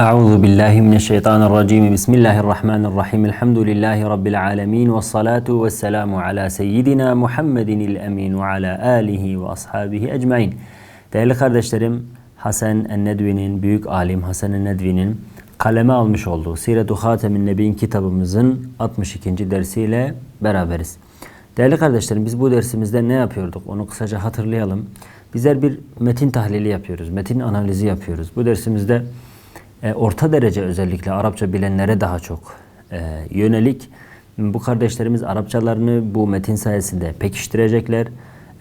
أعوذ بالله من الشيطان الرجيم بسم الله الرحمن الرحيم الحمد لله رب العالمين والصلاة والسلام على سيدنا محمد الأمين وعلى آله وأصحابه أجمعين Değerli kardeşlerim Hasan el-Nedvi'nin, büyük alim Hasan el-Nedvi'nin kaleme almış olduğu Siret-u Hatemin Nebi'in kitabımızın 62. dersiyle beraberiz. Değerli kardeşlerim biz bu dersimizde ne yapıyorduk onu kısaca hatırlayalım. Bizler bir metin tahlili yapıyoruz, metin analizi yapıyoruz. Bu dersimizde e, orta derece özellikle Arapça bilenlere daha çok e, yönelik bu kardeşlerimiz Arapçalarını bu metin sayesinde pekiştirecekler.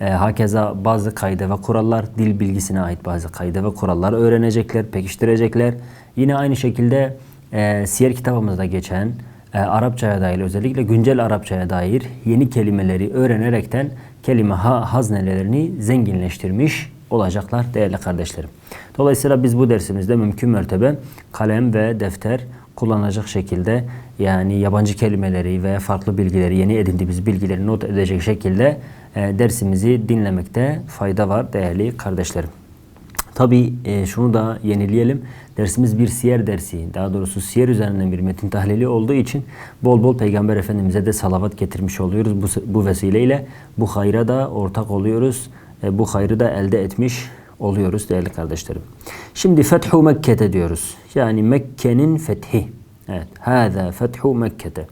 E, hakeza bazı kayda ve kurallar, dil bilgisine ait bazı kayda ve kurallar öğrenecekler, pekiştirecekler. Yine aynı şekilde e, siyer kitabımızda geçen Arapçaya dair özellikle güncel Arapçaya dair yeni kelimeleri öğrenerekten kelime ha, haznelerini zenginleştirmiş olacaklar değerli kardeşlerim. Dolayısıyla biz bu dersimizde mümkün mertebe kalem ve defter kullanacak şekilde yani yabancı kelimeleri veya farklı bilgileri, yeni edindiğimiz bilgileri not edecek şekilde e, dersimizi dinlemekte fayda var değerli kardeşlerim. Tabi e, şunu da yenileyelim. Dersimiz bir siyer dersi. Daha doğrusu siyer üzerinden bir metin tahlili olduğu için bol bol Peygamber Efendimiz'e de salavat getirmiş oluyoruz. Bu, bu vesileyle bu hayra da ortak oluyoruz. E, bu hayrı da elde etmiş oluyoruz değerli kardeşlerim. Şimdi Fethu Mekke'te diyoruz. Yani Mekke'nin fethi. Evet. Hâzâ Fethu Mekke'te.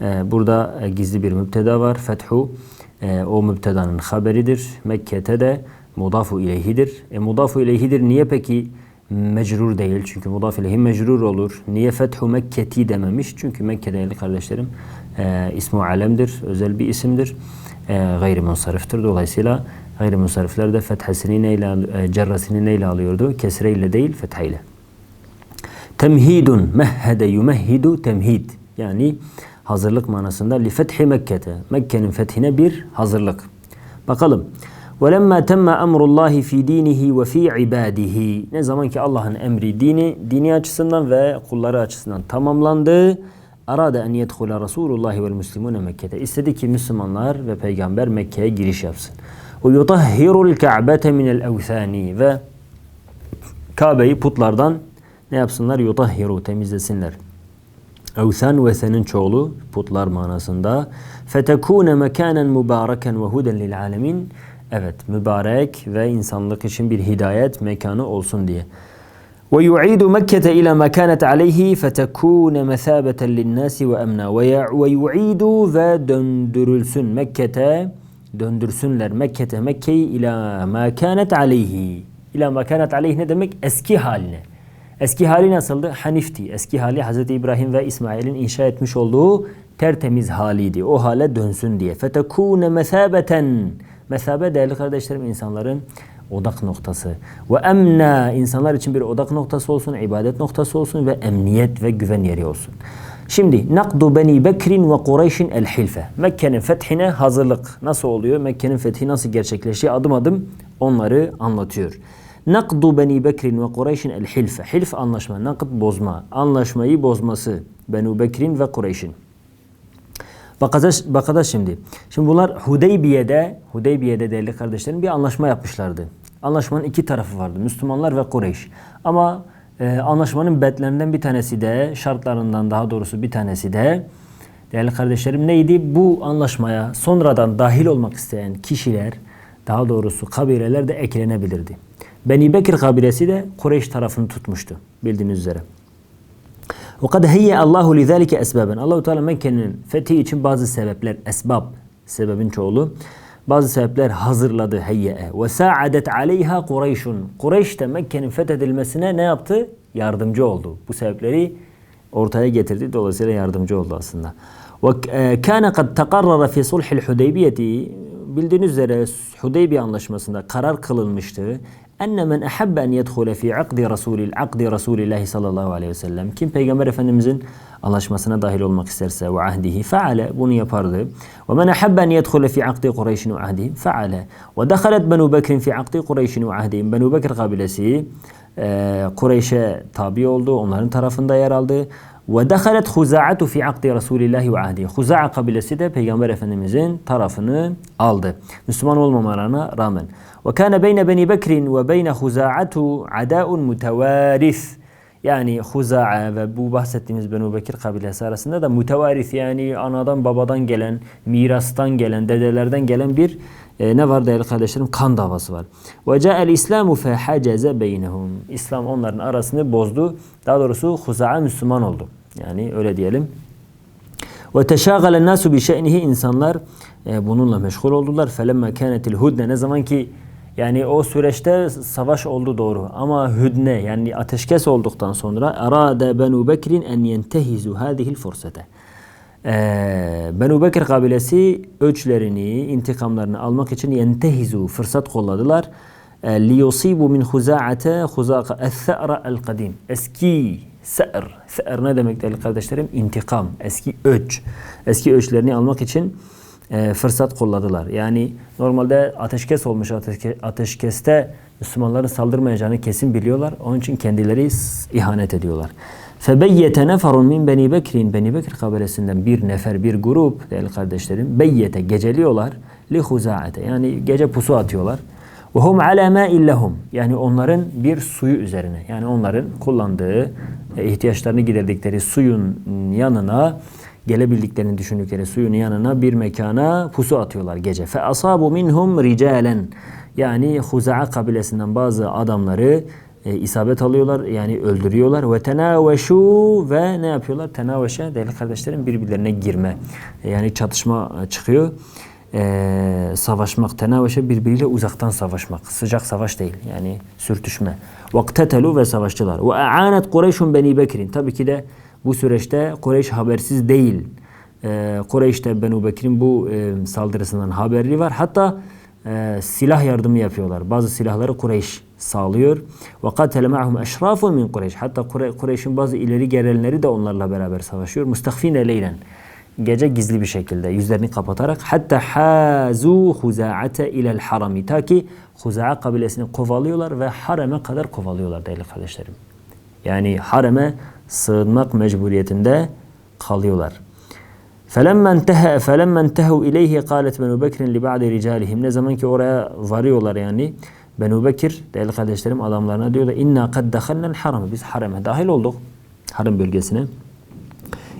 E, burada e, gizli bir mübteda var. Fethu o mübtedanın haberidir. Mekke'te de mudafu ileyhidir. E, mudafu ileyhidir. Niye peki mecrur değil? Çünkü mudaf ileyhi mecrur olur. Niye Fethu Mekketi dememiş? Çünkü Mekke değerli kardeşlerim e, ismu alemdir. Özel bir isimdir. E, gayrimunsariftir. Dolayısıyla gayrimunsarifler de fethesini neyle, e, cerresini neyle alıyordu? Kesre ile değil fethe Temhidun mehhede yumehhidu temhid. Yani hazırlık manasında li fethi Mekke'te. Mekke'nin fethine bir hazırlık. Bakalım. وَلَمَّا تَمَّ أَمْرُ اللّٰهِ ف۪ي د۪ينِهِ وَف۪ي عِبَادِهِ Ne zaman ki Allah'ın emri dini, dini açısından ve kulları açısından tamamlandı. Arada en yedhula Resulullah ve Müslümune Mekke'de. İstedi ki Müslümanlar ve peygamber Mekke'ye giriş yapsın. Yutahhirul ka'bete minel evthani ve Kabe'yi putlardan ne yapsınlar? Yutahhiru temizlesinler. Evthan ve senin çoğulu putlar manasında. Fetekune mekanen mübareken ve huden lil alemin. Evet, mübarek ve insanlık için bir hidayet mekanı olsun diye. Ve yu'idu Mekke'te ila ma kanet aleyhi fetekune mesabeten linnâsi ve emna. Ve yu'idu ve döndürülsün Mekke'te döndürsünler Mekke'te Mekke'yi ila ma kanet aleyhi. İla ma kanet aleyhi ne demek? Eski haline. Eski hali nasıldı? Hanifti. Eski hali Hz. İbrahim ve İsmail'in inşa etmiş olduğu tertemiz haliydi. O hale dönsün diye. Fetekune mesabeten. Mesabe değerli kardeşlerim insanların odak noktası. Ve emna insanlar için bir odak noktası olsun, ibadet noktası olsun ve emniyet ve güven yeri olsun. Şimdi nakdu Beni Bekrin ve Kureyş'in el hilfe. Mekke'nin fethine hazırlık nasıl oluyor? Mekke'nin fethi nasıl gerçekleşiyor? Adım adım onları anlatıyor. Nakdu Beni Bekrin ve Kureyş'in el hilfe. Hilf anlaşma, nakd bozma. Anlaşmayı bozması Benu Bekrin ve Kureyş'in. Bakacağız, bakacağız şimdi. Şimdi bunlar Hudeybiye'de, Hudeybiye'de değerli kardeşlerim bir anlaşma yapmışlardı. Anlaşmanın iki tarafı vardı. Müslümanlar ve Kureyş. Ama e, anlaşmanın betlerinden bir tanesi de, şartlarından daha doğrusu bir tanesi de değerli kardeşlerim neydi? Bu anlaşmaya sonradan dahil olmak isteyen kişiler, daha doğrusu kabileler de eklenebilirdi. Beni Bekir kabilesi de Kureyş tarafını tutmuştu bildiğiniz üzere. وَقَدْ هَيَّ اللّٰهُ لِذَٰلِكَ esbaben. Allahu Teala Mekke'nin fethi için bazı sebepler, esbab, sebebin çoğulu, bazı sebepler hazırladı heyye. Ve sa'adet aleyha Kureyşun. Kureyş de Mekke'nin fethedilmesine ne yaptı? Yardımcı oldu. Bu sebepleri ortaya getirdi. Dolayısıyla yardımcı oldu aslında. Ve kana kad takarrara fi sulhil Hudeybiyeti bildiğiniz üzere Hudeybiye anlaşmasında karar kılınmıştı. Enne men ahabbe en yedhule fi akdi rasulil akdi rasulillahi sallallahu aleyhi ve sellem. Kim peygamber efendimizin anlaşmasına dahil olmak isterse ve ahdihi faale bunu yapardı. Ve men ahabbe en yedhule fi akdi Kureyşin ve ahdihi faale. Ve dakhalet Benu Bekir'in fi akdi Kureyşin ve ahdihim. Benu Bekir kabilesi e, Kureyş'e tabi oldu. Onların tarafında yer aldı. ودخلت خزاعة في عقد رسول الله وعهده. خزاعة قبل ستة پیغمبر افنمزين طرفنا آلده. نسمان والممارانا رامن. وكان بين بني بكر وبين خزاعة عداء متوارث. Yani Huza'a ve bu bahsettiğimiz Benu Bekir kabilesi arasında da mütevaris yani anadan babadan gelen, mirastan gelen, dedelerden gelen bir e, ne var değerli kardeşlerim? Kan davası var. Ve ca'el İslamu fe haceze beynehum. İslam onların arasını bozdu. Daha doğrusu Huza'a Müslüman oldu. Yani öyle diyelim. Ve teşâgalen nasu bi şe'nihi insanlar e, bununla meşgul oldular. Felemma kânetil hudne ne zaman ki yani o süreçte savaş oldu doğru ama hüdne yani ateşkes olduktan sonra arade Benu Bekir'in en yentehizu hadihil fursete. Ee, Benu Bekir kabilesi öçlerini, intikamlarını almak için yentehizu fırsat kolladılar. Ee, liyusibu min huza'ate huzaqa es-se'ra el-kadim. Eski se'r. Se'r ne demek değerli kardeşlerim? İntikam. Eski öç. Eski öçlerini almak için e, fırsat kolladılar. Yani normalde ateşkes olmuş ateşke, ateşkeste Müslümanların saldırmayacağını kesin biliyorlar. Onun için kendileri ihanet ediyorlar. Febeyyete neferun min Beni Bekir'in Beni Bekir kabilesinden bir nefer, bir grup değerli kardeşlerim beyyete geceliyorlar li huzaate yani gece pusu atıyorlar. Ve hum ala ma'in lehum yani onların bir suyu üzerine yani onların kullandığı e, ihtiyaçlarını giderdikleri suyun yanına gelebildiklerini düşündükleri suyun yanına bir mekana pusu atıyorlar gece. Fe asabu minhum ricalen yani Huza'a kabilesinden bazı adamları e, isabet alıyorlar yani öldürüyorlar ve tenaveşu ve ne yapıyorlar? Tenaveşe değerli kardeşlerim birbirlerine girme. E, yani çatışma e, çıkıyor. E, savaşmak, tenaveşe birbiriyle uzaktan savaşmak. Sıcak savaş değil yani sürtüşme. Vaktetelu ve savaştılar. Ve a'anet Kureyşun Beni Bekir'in. Tabii ki de bu süreçte Kureyş habersiz değil. Ee, Kureyş'te Benu Bekir'in bu e, saldırısından haberi var. Hatta e, silah yardımı yapıyorlar. Bazı silahları Kureyş sağlıyor. Katele ma'hum eşrafun min Kureyş. Hatta Kure- Kureyş'in bazı ileri gelenleri de onlarla beraber savaşıyor. Mustahfine leylen. Gece gizli bir şekilde yüzlerini kapatarak hatta hazu huza'ate ilel harami ta ki Huza'a kabilesini kovalıyorlar ve hareme kadar kovalıyorlar değerli kardeşlerim. Yani hareme sığınmak mecburiyetinde kalıyorlar. فَلَمَّا انْتَهَا فَلَمَّا انْتَهُوا اِلَيْهِ قَالَتْ بَنُوا بَكْرٍ لِبَعْدِ رِجَالِهِمْ Ne zaman ki oraya varıyorlar yani Benu Bekir değerli kardeşlerim adamlarına diyor da inna kad dakhalnal haram biz hareme dahil olduk harem bölgesine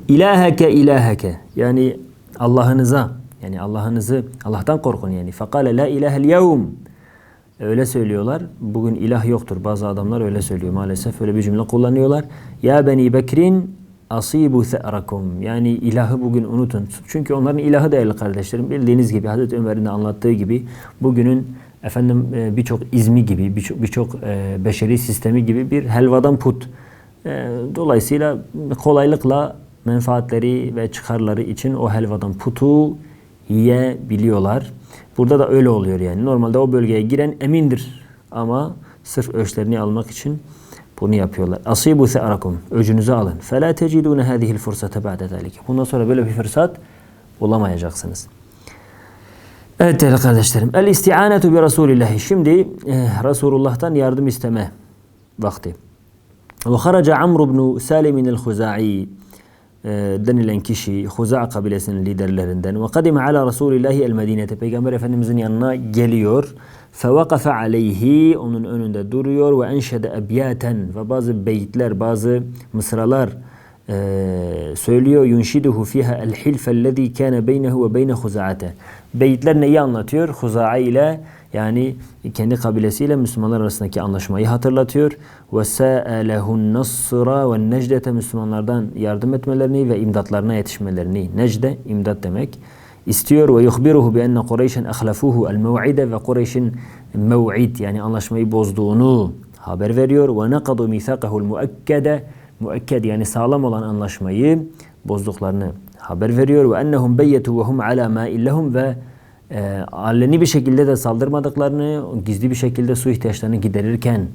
ilaheke ilaheke yani Allah'ınıza yani Allah'ınızı Allah'tan korkun yani fekale la ilahel yevm öyle söylüyorlar. Bugün ilah yoktur. Bazı adamlar öyle söylüyor maalesef. Öyle bir cümle kullanıyorlar. Ya beni bekrin asibu se'rakum. Yani ilahı bugün unutun. Çünkü onların ilahı değerli kardeşlerim bildiğiniz gibi Hazreti Ömer'in de anlattığı gibi bugünün efendim e, birçok izmi gibi birçok birçok e, beşeri sistemi gibi bir helvadan put. E, dolayısıyla kolaylıkla menfaatleri ve çıkarları için o helvadan putu yiyebiliyorlar. Burada da öyle oluyor yani. Normalde o bölgeye giren emindir ama sırf öçlerini almak için bunu yapıyorlar. Asibu se'arakum. Öcünüzü alın. Fela tecidune hadihi'l fursate ba'de zalike. Bundan sonra böyle bir fırsat bulamayacaksınız. Evet değerli kardeşlerim. El isti'anetu bi Resulillahi. Şimdi e, Resulullah'tan yardım isteme vakti. Ve haraca Amr ibn Salim el-Huza'i e, denilen kişi Huza kabilesinin liderlerinden ve kadime ala Resulillahi el Medine'te Peygamber Efendimizin yanına geliyor. Fevakafe aleyhi onun önünde duruyor ve enşede ebyaten ve bazı beyitler bazı mısralar e, söylüyor. Yunşiduhu fiha el hilfellezî kâne beynehu ve beyne Huza'ate. Beyitler neyi anlatıyor? Huza'a ile yani kendi kabilesiyle Müslümanlar arasındaki anlaşmayı hatırlatıyor. Ve sa'alehun nasra ve necdete Müslümanlardan yardım etmelerini ve imdatlarına yetişmelerini. Necde imdat demek. istiyor ve yuhbiruhu bi enne Kureyş'en ahlafuhu el mev'ide ve Kureyş'in mev'id yani anlaşmayı bozduğunu haber veriyor. Ve nekadu mithaqahul muakkede muakked yani sağlam olan anlaşmayı bozduklarını haber veriyor. Ve ennehum beyyetu ve hum ala ma'in lehum ve e, aleni bir şekilde de saldırmadıklarını, gizli bir şekilde su ihtiyaçlarını giderirken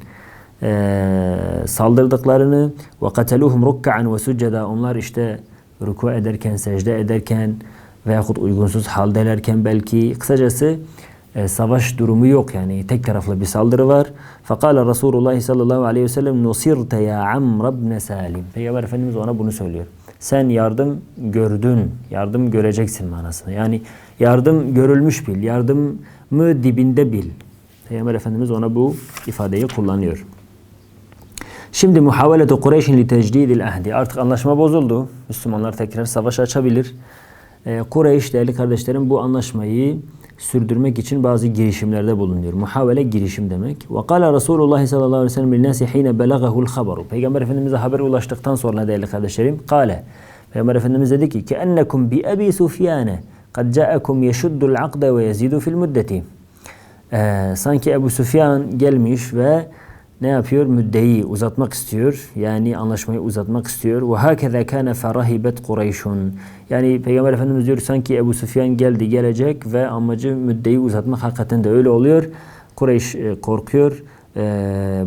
e, saldırdıklarını ve kateluhum rukkaan ve succeda onlar işte ruku ederken, secde ederken veyahut uygunsuz haldelerken belki kısacası e, savaş durumu yok yani tek taraflı bir saldırı var. Fakale Resulullah sallallahu aleyhi ve sellem nusirte ya Amr ibn Salim. Peygamber Efendimiz ona bunu söylüyor. Sen yardım gördün, yardım göreceksin manasında. Yani yardım görülmüş bil, yardımı dibinde bil. Peygamber Efendimiz ona bu ifadeyi kullanıyor. Şimdi muhaveletu Kureyş'in li tecdidil ahdi. Artık anlaşma bozuldu. Müslümanlar tekrar savaş açabilir. Ee, Kureyş değerli kardeşlerim bu anlaşmayı sürdürmek için bazı girişimlerde bulunuyor. Muhavele girişim demek. Ve kâle Resulullah sallallahu aleyhi ve sellem lin-nâsi hîne belagahul haberu. Peygamber Efendimiz'e haber ulaştıktan sonra değerli kardeşlerim kâle. Peygamber Efendimiz dedi ki ki ennekum bi Ebi Sufyane kad ca'akum yeşuddul akde ve yezidu fil müddeti. Ee, sanki Ebu Süfyan gelmiş ve ne yapıyor? Müddeyi uzatmak istiyor. Yani anlaşmayı uzatmak istiyor. Ve hakeza kana ferahibet Kureyşun. Yani Peygamber Efendimiz diyor sanki Ebu Süfyan geldi gelecek ve amacı müddeyi uzatmak hakikaten de öyle oluyor. Kureyş e, korkuyor e,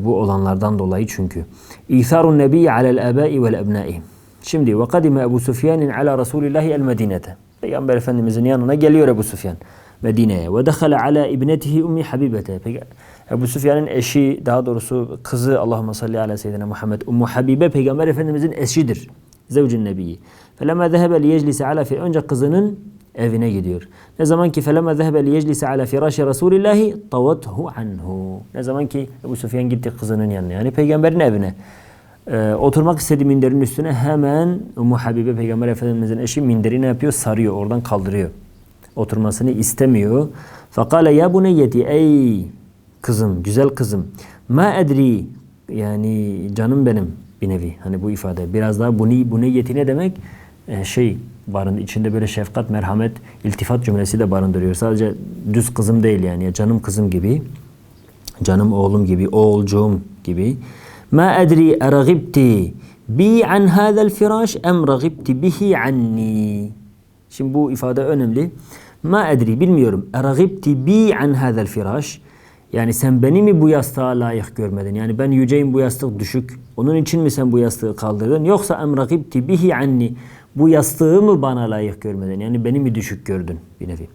bu olanlardan dolayı çünkü. İtharun nebi alel abai vel ebnai. Şimdi ve kadime Ebu Süfyan'in ala Resulillahi el Medinete. Peygamber Efendimizin yanına geliyor Ebu Süfyan Medine'ye. Ve dehale ala ibnetihi ummi Habibete. Peki, Ebu Süfyan'ın eşi daha doğrusu kızı Allahümme salli ala seyyidina Muhammed Ummu Habibe Peygamber Efendimizin eşidir. Zevcün Nebiyi. Felema zehebe li ala fi önce kızının evine gidiyor. Ne zaman ki felema zehebe li yeclise ala firaşi Resulillahi tavathu anhu. Ne zaman ki Ebu Süfyan gitti kızının yanına yani peygamberin evine. Ee, oturmak istediği minderin üstüne hemen Ummu Habibe Peygamber Efendimizin eşi minderi ne yapıyor? Sarıyor, oradan kaldırıyor. Oturmasını istemiyor. Fakale ya buneyyeti ey kızım, güzel kızım. Ma edri yani canım benim bir nevi. Hani bu ifade. Biraz daha buni, buneyyeti ne demek? Ee, şey barın içinde böyle şefkat, merhamet, iltifat cümlesi de barındırıyor. Sadece düz kızım değil yani. Ya canım kızım gibi. Canım oğlum gibi, oğulcuğum gibi. Ma edri eragibti bi an hadal firaş em ragibti bihi anni. Şimdi bu ifade önemli. Ma edri bilmiyorum. Eragibti bi an hadal firaş. Yani sen beni mi bu yastığa layık görmedin? Yani ben yüceyim bu yastık düşük. Onun için mi sen bu yastığı kaldırdın? Yoksa em ragibti bihi anni. Bu yastığı mı bana layık görmedin? Yani beni mi düşük gördün bir nevi?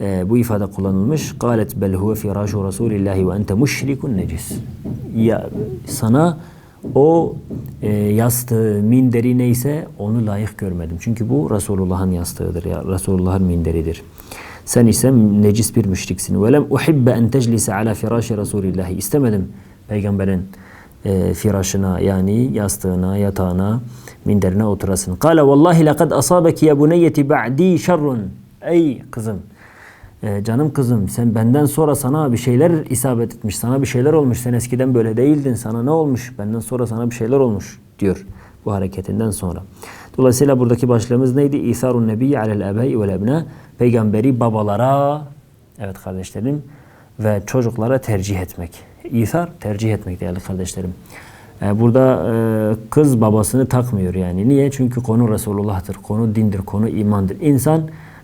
Ee, bu ifade kullanılmış. Galet bel huve firashu Rasulillahi ve ente müşrikun necis. Ya sana o e, yastığı, minderi neyse onu layık görmedim. Çünkü bu Resulullah'ın yastığıdır ya Resulullah'ın minderidir. Sen ise necis bir müşriksin. Ve lem uhibbe en teclise ala firaşi Resulillahi. İstemedim peygamberin e, firasına yani yastığına, yatağına, minderine oturasın. Kale vallahi lekad asabeki ya buneyyeti ba'di şerrun. Ey kızım e, canım kızım sen benden sonra sana bir şeyler isabet etmiş. Sana bir şeyler olmuş. Sen eskiden böyle değildin. Sana ne olmuş? Benden sonra sana bir şeyler olmuş diyor bu hareketinden sonra. Dolayısıyla buradaki başlığımız neydi? İsarun nebiyyi alel ebei vel ebna. Peygamberi babalara, evet kardeşlerim, ve çocuklara tercih etmek. İsar tercih etmek değerli kardeşlerim. E, burada e, kız babasını takmıyor yani. Niye? Çünkü konu Resulullah'tır. Konu dindir, konu imandır. İnsan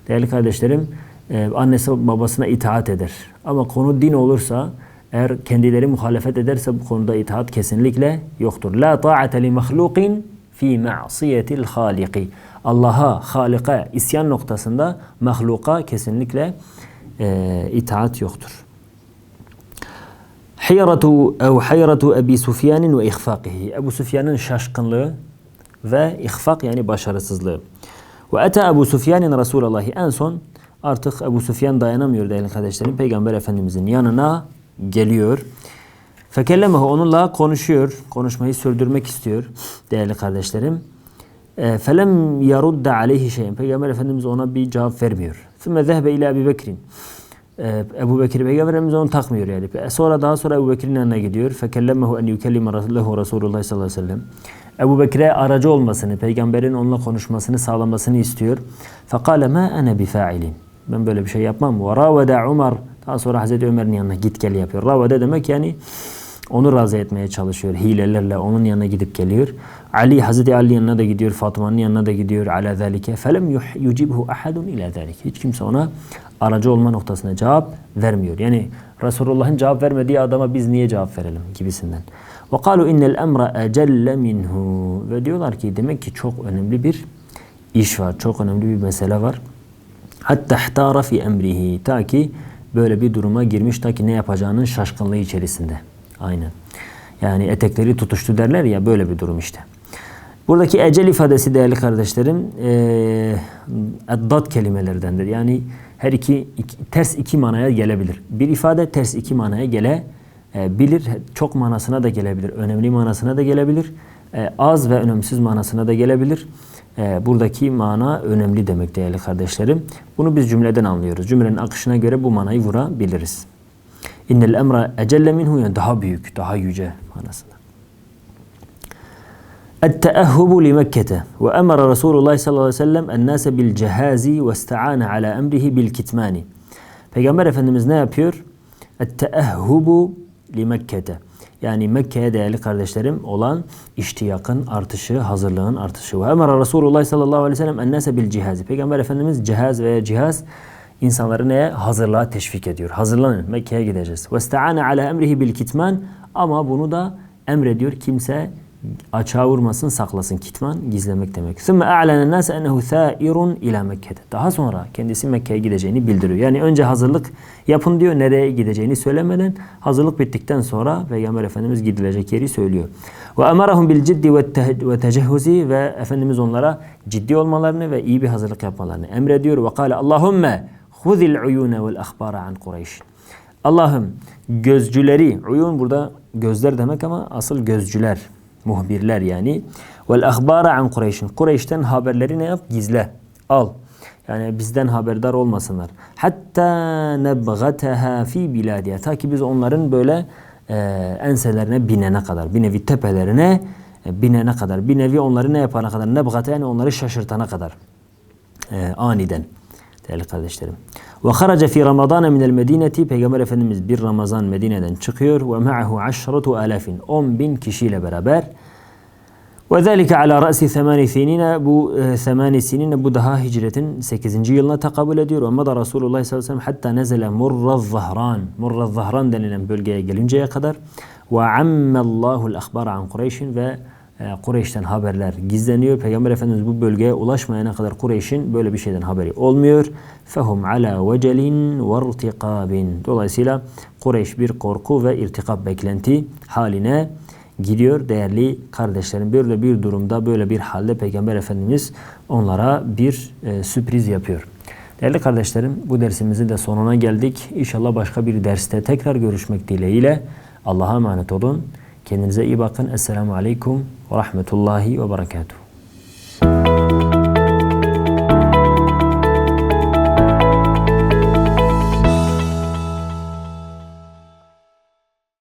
değerli kardeşlerim e, annesi babasına itaat eder. Ama konu din olursa eğer kendileri muhalefet ederse bu konuda itaat kesinlikle yoktur. La ta'ate li mahlukin fi ma'siyetil haliki. Allah'a, Halik'e isyan noktasında mahluka kesinlikle e, itaat yoktur. Hayratu ev hayratu Ebi Sufyan'ın ve ihfakihi. Ebu Sufyan'ın şaşkınlığı ve ihfak yani başarısızlığı. Ve ete Ebu Sufyan'ın Resulullah'ı en son Artık Ebu Süfyan dayanamıyor değerli kardeşlerim. Peygamber Efendimizin yanına geliyor. Fekellemehu onunla konuşuyor. Konuşmayı sürdürmek istiyor değerli kardeşlerim. E, felem yarudda aleyhi şeyin. Peygamber Efendimiz ona bir cevap vermiyor. Sümme zehbe ile Ebu Bekir'in. E, Ebu Bekir Peygamber Efendimiz onu takmıyor yani. E, sonra daha sonra Ebu Bekir'in yanına gidiyor. Fekellemehu en yukellime lehu Resulullah sallallahu aleyhi ve sellem. Ebu Bekir'e aracı olmasını, peygamberin onunla konuşmasını sağlamasını istiyor. Fekale ma ene bifa'ilin. Ben böyle bir şey yapmam. Ve ravede Umar. Daha sonra Hazreti Ömer'in yanına git gel yapıyor. Ravede demek yani onu razı etmeye çalışıyor. Hilelerle onun yanına gidip geliyor. Ali Hazreti Ali yanına da gidiyor. Fatma'nın yanına da gidiyor. Ala zalike. Felem yucibhu ahadun ila zalike. Hiç kimse ona aracı olma noktasına cevap vermiyor. Yani Resulullah'ın cevap vermediği adama biz niye cevap verelim gibisinden. Ve kalu innel emra ecelle minhu. Ve diyorlar ki demek ki çok önemli bir iş var. Çok önemli bir mesele var. Hatta ihtara fi emrihi. Ta ki böyle bir duruma girmiş ta ki ne yapacağının şaşkınlığı içerisinde. Aynen. Yani etekleri tutuştu derler ya böyle bir durum işte. Buradaki ecel ifadesi değerli kardeşlerim eddat kelimelerdendir. Yani her iki, iki ters iki manaya gelebilir. Bir ifade ters iki manaya gelebilir. e, bilir çok manasına da gelebilir, önemli manasına da gelebilir, e, az ve önemsiz manasına da gelebilir. E, buradaki mana önemli demek değerli kardeşlerim. Bunu biz cümleden anlıyoruz. Cümlenin akışına göre bu manayı vurabiliriz. İnnel emra ecelle minhu yani daha büyük, daha yüce manasında. التأهب لمكة وأمر رسول الله صلى الله عليه وسلم الناس بالجهاز واستعان على أمره بالكتمان Peygamber Efendimiz ne yapıyor? التأهب لمكة yani Mekke'ye değerli kardeşlerim olan iştiyakın artışı, hazırlığın artışı. Ve emara Resulullah sallallahu aleyhi ve sellem ennese bil cihazi. Peygamber Efendimiz cihaz veya cihaz insanları neye? Hazırlığa teşvik ediyor. Hazırlanın Mekke'ye gideceğiz. İste'ane ala emrihi bil ama bunu da emrediyor kimse açığa vurmasın, saklasın. Kitman gizlemek demek. Sümme a'lenen nase ennehu thâirun ila Mekke'de. Daha sonra kendisi Mekke'ye gideceğini bildiriyor. Yani önce hazırlık yapın diyor. Nereye gideceğini söylemeden hazırlık bittikten sonra Peygamber Efendimiz gidilecek yeri söylüyor. Emarahum bil ciddi ve Efendimiz onlara ciddi olmalarını ve iyi bir hazırlık yapmalarını emrediyor. Kâle Allahümme huzil uyune vel ahbara an Kureyş. Allah'ım gözcüleri, uyun burada gözler demek ama asıl gözcüler, muhbirler yani. Vel ahbara an Kureyş'in. Kureyş'ten haberleri ne yap? Gizle. Al. Yani bizden haberdar olmasınlar. Hatta nebgateha fi biladiha. Ta ki biz onların böyle e, enselerine binene kadar, bir nevi tepelerine e, binene kadar, bir nevi onları ne yapana kadar, nebgate yani onları şaşırtana kadar. E, aniden. Değerli kardeşlerim. Ve haraca fi Ramazan min el Medineti Peygamber Efendimiz bir Ramazan Medine'den çıkıyor ve ma'ahu aşratu alafin 10 bin kişiyle beraber ve zâlike ala ra'si semâni sinine bu e, semâni sinine bu daha hicretin 8. yılına takabül ediyor. Ve mada Resulullah sallallahu aleyhi ve sellem hatta nezele murraz zahran. Murraz zahran denilen bölgeye gelinceye kadar ve ammallahu al-akhbar an Kureyş'in ve Kureyş'ten haberler gizleniyor. Peygamber Efendimiz bu bölgeye ulaşmayana kadar Kureyş'in böyle bir şeyden haberi olmuyor. Fehum ala vecelin ve irtikabin. Dolayısıyla Kureyş bir korku ve irtikap beklenti haline gidiyor değerli kardeşlerim. Böyle bir durumda, böyle bir halde Peygamber Efendimiz onlara bir e, sürpriz yapıyor. Değerli kardeşlerim bu dersimizin de sonuna geldik. İnşallah başka bir derste tekrar görüşmek dileğiyle. Allah'a emanet olun. كان زي باقن. السلام عليكم ورحمة الله وبركاته.